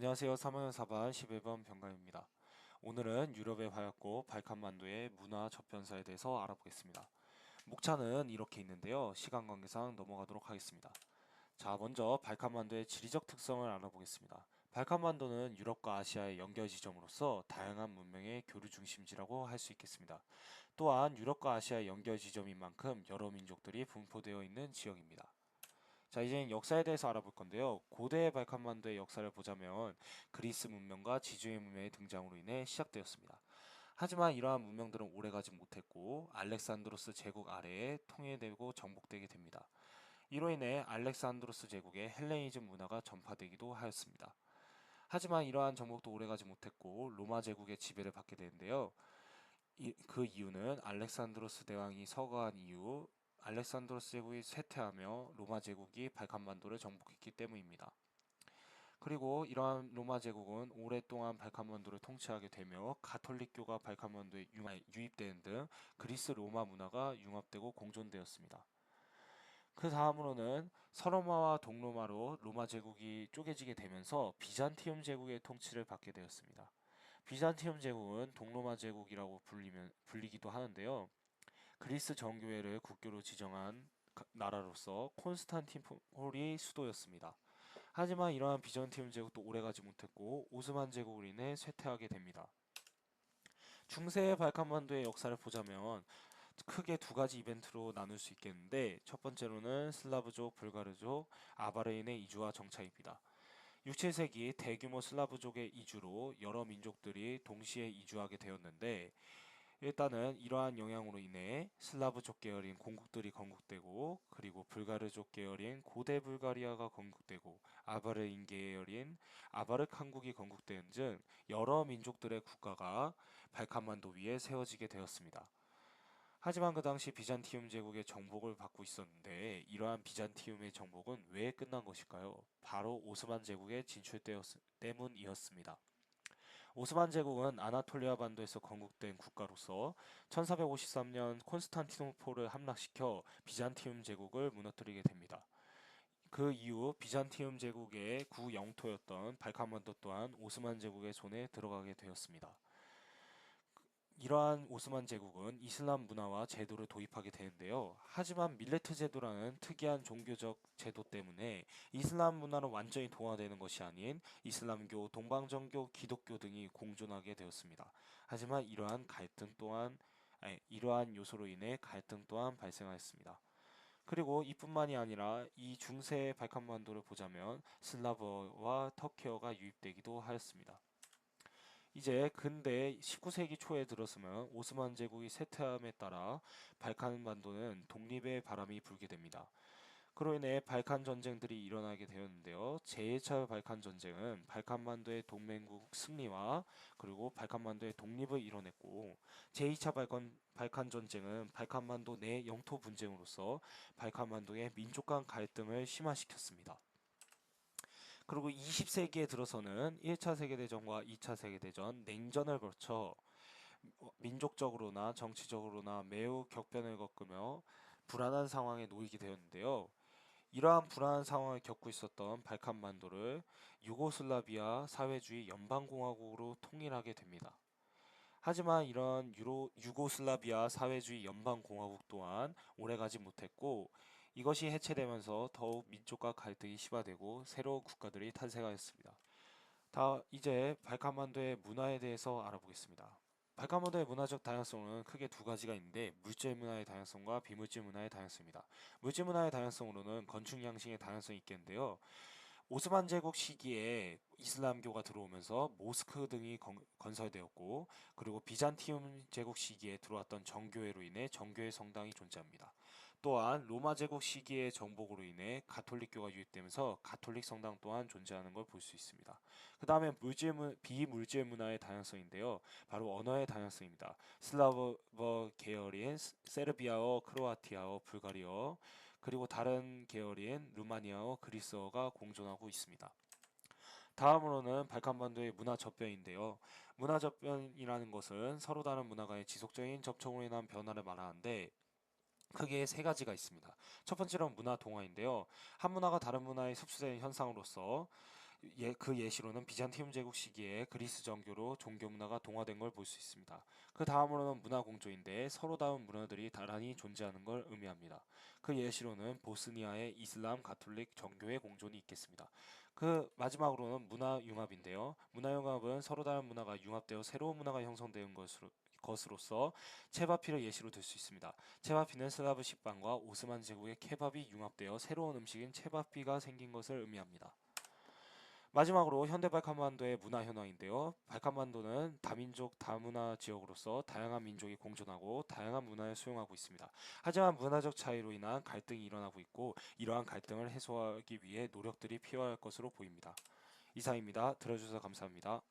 안녕하세요. 3학년 4반 11번 병가입니다. 오늘은 유럽의 화약고 발칸만도의 문화 저변사에 대해서 알아보겠습니다. 목차는 이렇게 있는데요. 시간 관계상 넘어가도록 하겠습니다. 자, 먼저 발칸만도의 지리적 특성을 알아보겠습니다. 발칸만도는 유럽과 아시아의 연결 지점으로서 다양한 문명의 교류 중심지라고 할 수 있겠습니다. 또한 유럽과 아시아의 연결 지점인 만큼 여러 민족들이 분포되어 있는 지역입니다. 자, 이제 역사에 대해서 알아볼 건데요. 고대 발칸만도의 역사를 보자면 그리스 문명과 지주의 문명의 등장으로 인해 시작되었습니다. 하지만 이러한 문명들은 오래가지 못했고 알렉산드로스 제국 아래에 통일되고 정복되게 됩니다. 이로 인해 알렉산드로스 제국의 헬레니즘 문화가 전파되기도 하였습니다. 하지만 이러한 정복도 오래가지 못했고 로마 제국의 지배를 받게 되는데요. 이, 그 이유는 알렉산드로스 대왕이 서거한 이후 알렉산드로스 제국이 쇠퇴하며 로마 제국이 발칸만도를 정복했기 때문입니다. 그리고 이러한 로마 제국은 오랫동안 발칸만도를 통치하게 되며 가톨릭교가 발칸만도에 유입되는 등 그리스 로마 문화가 융합되고 공존되었습니다. 그 다음으로는 서로마와 동로마로 로마 제국이 쪼개지게 되면서 비잔티움 제국의 통치를 받게 되었습니다. 비잔티움 제국은 동로마 제국이라고 불리면, 불리기도 하는데요. 그리스 정교회를 국교로 지정한 나라로서 콘스탄티폴이 수도였습니다. 하지만 이러한 비전티움 제국도 오래가지 못했고 오스만 제국으로 인해 쇠퇴하게 됩니다. 중세의 발칸만도의 역사를 보자면 크게 두 가지 이벤트로 나눌 수 있겠는데 첫 번째로는 슬라브족, 불가르족, 아바르인의 이주와 정착입니다. 6, 7세기 대규모 슬라브족의 이주로 여러 민족들이 동시에 이주하게 되었는데 일단은 이러한 영향으로 인해 슬라브족 계열인 공국들이 건국되고 그리고 불가르족 계열인 고대 불가리아가 건국되고 아바르인 계열인 아바르 한국이 건국된 등 여러 민족들의 국가가 발칸만도 위에 세워지게 되었습니다. 하지만 그 당시 비잔티움 제국의 정복을 받고 있었는데 이러한 비잔티움의 정복은 왜 끝난 것일까요? 바로 오스만 제국의 진출 때문이었습니다. 오스만 제국은 아나톨리아 반도에서 건국된 국가로서 1453년 콘스탄티노폴을 함락시켜 비잔티움 제국을 무너뜨리게 됩니다. 그 이후 비잔티움 제국의 구 영토였던 발칸만도 또한 오스만 제국의 손에 들어가게 되었습니다. 이러한 오스만 제국은 이슬람 문화와 제도를 도입하게 되는데요. 하지만 밀레트 제도라는 특이한 종교적 제도 때문에 이슬람 문화로 완전히 동화되는 것이 아닌 이슬람교, 동방정교, 기독교 등이 공존하게 되었습니다. 하지만 이러한 갈등 또한 아니, 이러한 요소로 인해 갈등 또한 발생하였습니다. 그리고 이뿐만이 아니라 이 중세 발칸반도를 보자면 슬라버와 터키어가 유입되기도 하였습니다. 이제 근대 19세기 초에 들었으면 오스만 제국이 쇠퇴함에 따라 발칸 반도는 독립의 바람이 불게 됩니다. 그로 인해 발칸 전쟁들이 일어나게 되었는데요. 제1차 발칸 전쟁은 발칸 반도의 동맹국 승리와 그리고 발칸 반도의 독립을 이뤄냈고 제2차 발칸 발칸 전쟁은 발칸 반도 내 영토 분쟁으로서 발칸 반도의 민족 간 갈등을 심화시켰습니다. 그리고 20세기에 들어서는 1차 세계대전과 2차 세계대전, 냉전을 거쳐 민족적으로나 정치적으로나 매우 격변을 겪으며 불안한 상황에 놓이게 되었는데요. 이러한 불안한 상황을 겪고 있었던 발칸반도를 유고슬라비아 사회주의 연방공화국으로 통일하게 됩니다. 하지만 이런 유로, 유고슬라비아 사회주의 연방공화국 또한 오래가지 못했고 이것이 해체되면서 더욱 민족과 갈등이 심화되고 새로운 국가들이 탄생하였습니다. 다 이제 발칸만도의 문화에 대해서 알아보겠습니다. 발칸만도의 문화적 다양성은 크게 두 가지가 있는데 물질 문화의 다양성과 비물질 문화의 다양성입니다. 물질 문화의 다양성으로는 건축 양식의 다양성이 있겠는데요. 오스만 제국 시기에 이슬람교가 들어오면서 모스크 등이 건, 설되었고 그리고 비잔티움 제국 시기에 들어왔던 정교회로 인해 정교회 성당이 존재합니다. 또한 로마 제국 시기의 정복으로 인해 가톨릭교가 유입되면서 가톨릭 성당 또한 존재하는 걸 볼 수 있습니다. 그 다음에 물질 문, 비물질 문화의 다양성인데요. 바로 언어의 다양성입니다. 슬라버 계열인 세르비아어, 크로아티아어, 불가리어 그리고 다른 계열인 루마니아어, 그리스어가 공존하고 있습니다. 다음으로는 발칸반도의 문화 접변인데요. 문화 접변이라는 것은 서로 다른 문화가의 지속적인 접촉으로 인한 변화를 말하는데 크게 세 가지가 있습니다. 첫 번째로는 문화 동화인데요. 한 문화가 다른 문화에 흡수되는 현상으로서 예, 그 예시로는 비잔티움 제국 시기에 그리스 정교로 종교 문화가 동화된 걸 볼 수 있습니다. 그 다음으로는 문화 공조인데 서로 다른 문화들이 나란히 존재하는 걸 의미합니다. 그 예시로는 보스니아의 이슬람 가톨릭 정교의 공존이 있겠습니다. 그 마지막으로는 문화 융합인데요. 문화 융합은 서로 다른 문화가 융합되어 새로운 문화가 형성되는 것으로 것으로서 체바피를 예시로 들 수 있습니다. 체바피는 슬라브 식빵과 오스만 제국의 케밥이 융합되어 새로운 음식인 체바피가 생긴 것을 의미합니다. 마지막으로 현대 발칸반도의 문화 현황인데요. 발칸반도는 다민족 다문화 지역으로서 다양한 민족이 공존하고 다양한 문화를 수용하고 있습니다. 하지만 문화적 차이로 인한 갈등이 일어나고 있고 이러한 갈등을 해소하기 위해 노력들이 필요할 것으로 보입니다. 이상입니다. 들어주셔서 감사합니다.